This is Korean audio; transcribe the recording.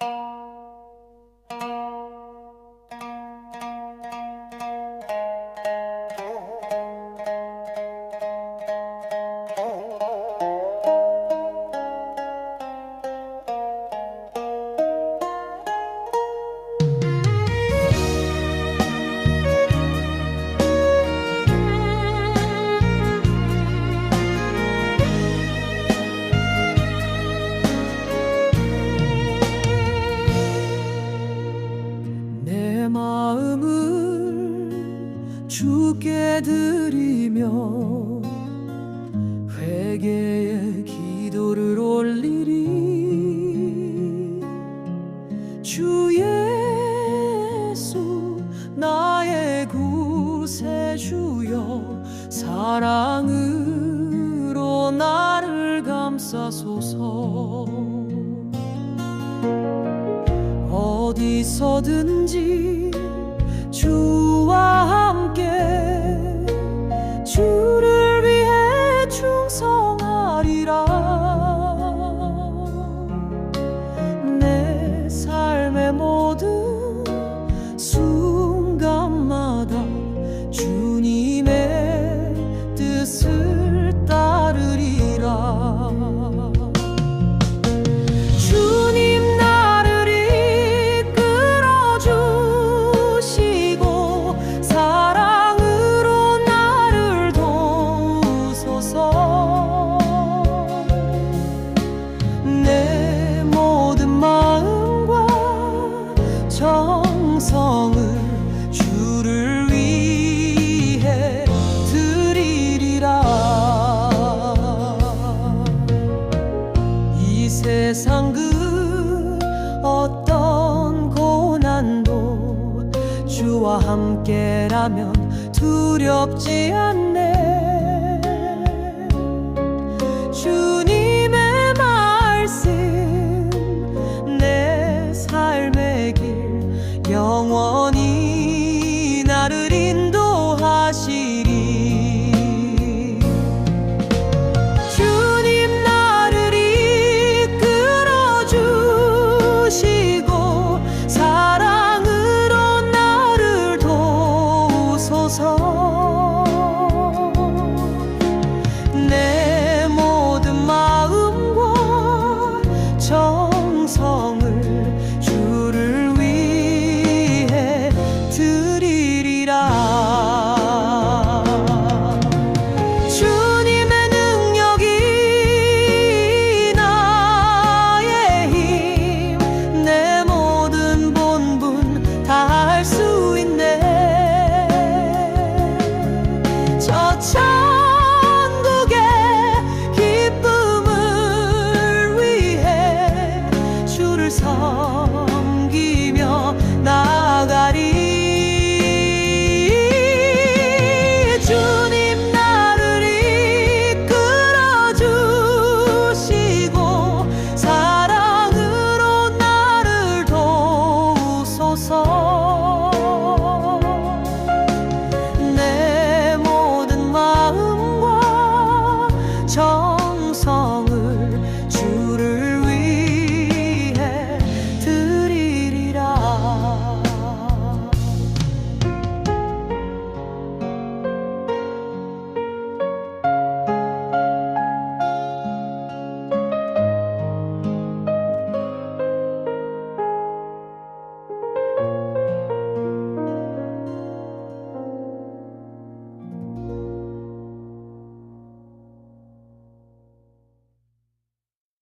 Música 마음을 주께 드리며 회개의 기도를 올리리. 주 예수 나의 구세주여 사랑으로 나를 감싸소서. 어디서든지 그 어떤 고난도 주와 함께라면 두렵지 않네.